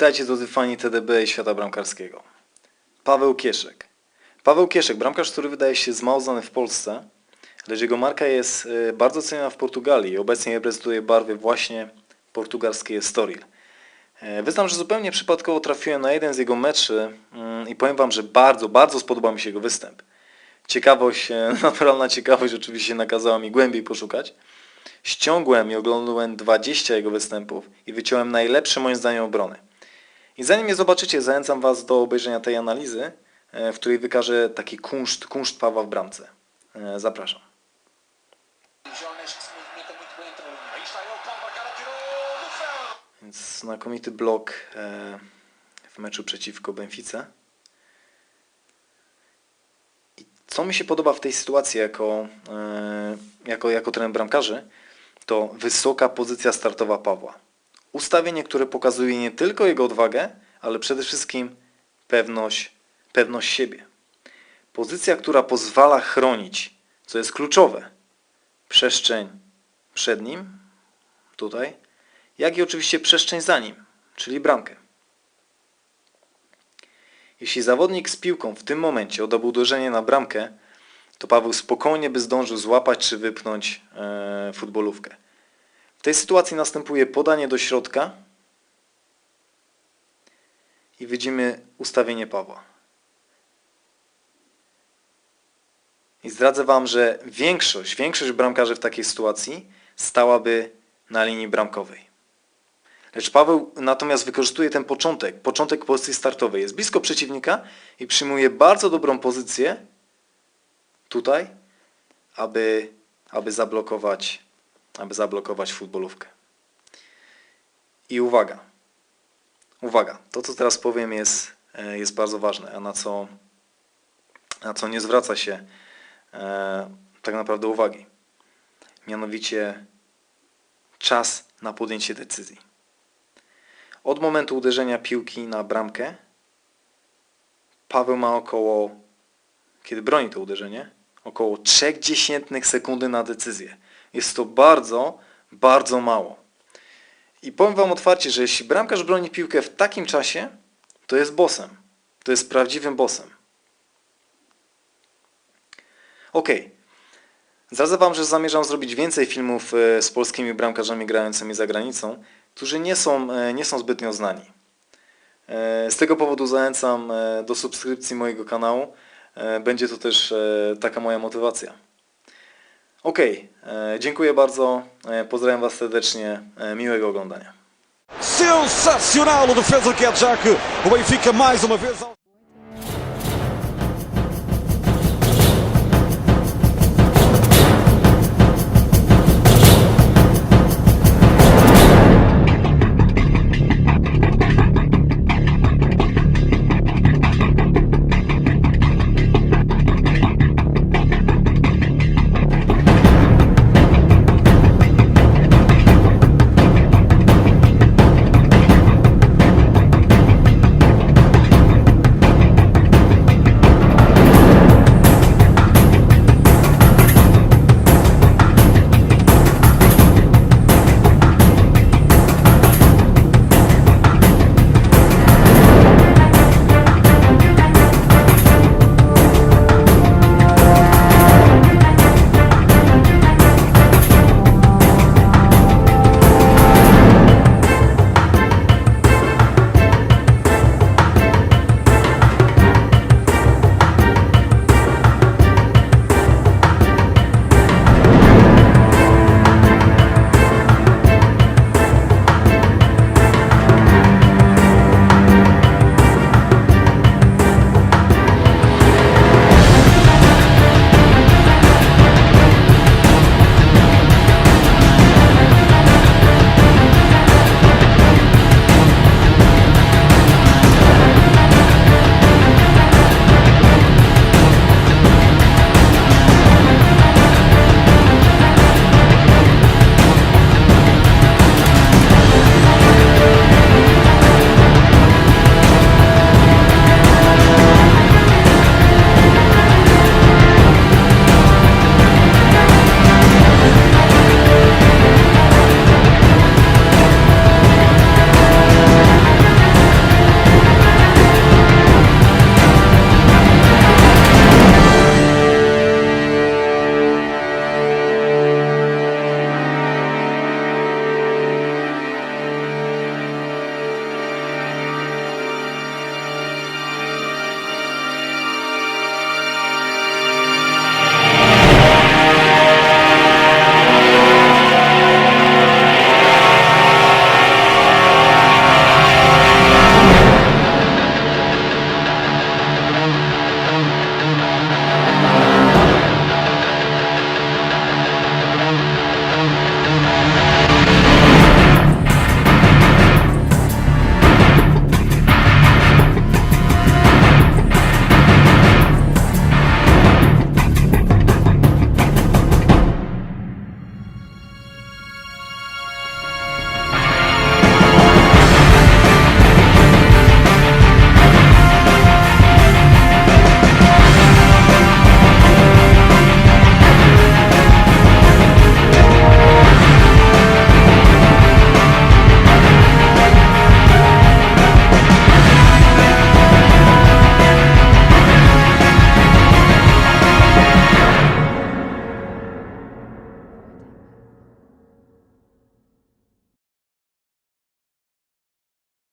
Witajcie drodzy fani TDB i świata bramkarskiego. Paweł Kieszek. Paweł Kieszek, bramkarz, który wydaje się mało znany w Polsce, lecz jego marka jest e, bardzo ceniona w Portugalii i obecnie reprezentuje barwy właśnie portugalskiej Estoril. E, Wyznam, że zupełnie przypadkowo trafiłem na jeden z jego meczy mm, i powiem Wam, że bardzo, bardzo spodobał mi się jego występ. Ciekawość, naturalna ciekawość oczywiście nakazała mi głębiej poszukać. Ściągłem i oglądałem 20 jego występów i wyciąłem najlepsze moim zdaniem obrony. I zanim je zobaczycie, zachęcam Was do obejrzenia tej analizy, e, w której wykażę taki kunszt, kunszt Pawła w bramce. E, Zapraszam. Więc znakomity blok e, w meczu przeciwko Benfice. I co mi się podoba w tej sytuacji jako, jako, jako trener bramkarzy, to wysoka pozycja startowa Pawła. Ustawienie, które pokazuje nie tylko jego odwagę, ale przede wszystkim pewność, pewność siebie. Pozycja, która pozwala chronić, co jest kluczowe, przestrzeń przed nim, tutaj, jak i oczywiście przestrzeń za nim, czyli bramkę. Jeśli zawodnik z piłką w tym momencie oddałby uderzenie na bramkę, to Paweł spokojnie by zdążył złapać czy wypchnąć e, futbolówkę. W tej sytuacji następuje podanie do środka i widzimy ustawienie Pawła. I zdradzę Wam, że większość, większość bramkarzy w takiej sytuacji stałaby na linii bramkowej. Lecz Paweł natomiast wykorzystuje ten początek, początek pozycji startowej. Jest blisko przeciwnika i przyjmuje bardzo dobrą pozycję tutaj, aby, aby, zablokować, aby zablokować futbolówkę. I uwaga, uwaga, to co teraz powiem jest, e, jest bardzo ważne, a na co, na co nie zwraca się e, tak naprawdę uwagi. Mianowicie czas na podjęcie decyzji. Od momentu uderzenia piłki na bramkę Paweł ma około, kiedy broni to uderzenie, około 0,3 sekundy na decyzję. Jest to bardzo, bardzo mało. I powiem Wam otwarcie, że jeśli bramkarz broni piłkę w takim czasie, to jest bossem. To jest prawdziwym bossem. Okej. Zdradzę Wam, że zamierzam zrobić więcej filmów e, z polskimi bramkarzami grającymi za granicą, którzy nie są, e, nie są zbytnio znani. E, Z tego powodu zachęcam do subskrypcji mojego kanału. Będzie to też taka moja motywacja. Okej, e, dziękuję bardzo. E, Pozdrawiam Was serdecznie. E, Miłego oglądania. Sensacional o defesa que que o Benfica mais uma vez.